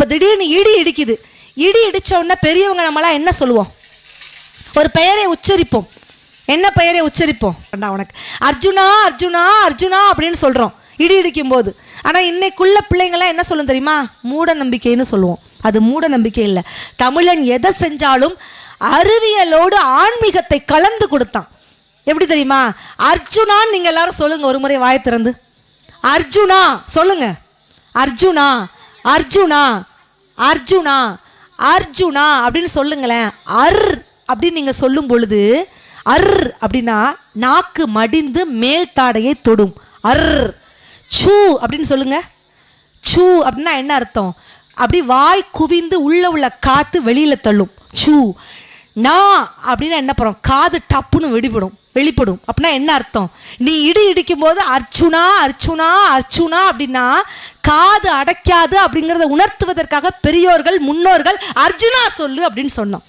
இப்போ திடீர்னு இடி இடிக்குது. இடி இடிச்ச உடனே பெரியவங்க நம்மளாம் என்ன சொல்லுவோம்? ஒரு பெயரை உச்சரிப்போம். என்ன பெயரை உச்சரிப்போம்? வேண்டாம் உனக்கு. அர்ஜுனா அர்ஜுனா அர்ஜுனா அப்படின்னு சொல்கிறோம் இடி இடிக்கும் போது ஆனால் இன்னைக்குள்ள பிள்ளைங்களாம் என்ன சொல்லும் தெரியுமா? மூட நம்பிக்கைன்னு சொல்லுவோம். அது மூட நம்பிக்கை இல்லை. தமிழன் எதை செஞ்சாலும் அறிவியலோடு ஆன்மீகத்தை கலந்து கொடுத்தான். எப்படி தெரியுமா? அர்ஜுனான்னு நீங்கள் எல்லாரும் சொல்லுங்க. ஒரு முறை வாய திறந்து. அர்ஜுனா சொல்லுங்க. அர்ஜுனா அர்ஜுனா. அர்ஜுனா அர்ஜுனா அப்படின்னு சொல்லுங்களேன். அர் அப்படின்னு நீங்கள் சொல்லும் பொழுது அர் அப்படின்னா நாக்கு மடிந்து மேல் தாடையை தொடும். அர். சூ அப்படின்னு சொல்லுங்க. சூ அப்படின்னா என்ன அர்த்தம்? அப்படி வாய் குவிந்து உள்ள உள்ள காத்து வெளியில தள்ளும். சூ. நா அப்படின்னா என்ன பண்ணும் காது டப்புன்னு வெடிபடும் வெளிப்படும். அப்படின்னா என்ன அர்த்தம்? நீ இடி இடிக்கும் போது அர்ச்சுனா அர்ச்சுனா அர்ச்சுனா அப்படின்னா காது அடைக்காது அப்படிங்கிறத உணர்த்துவதற்காக பெரியோர்கள் முன்னோர்கள் அர்ஜுனா சொல்லு அப்படின்னு சொன்னோம்.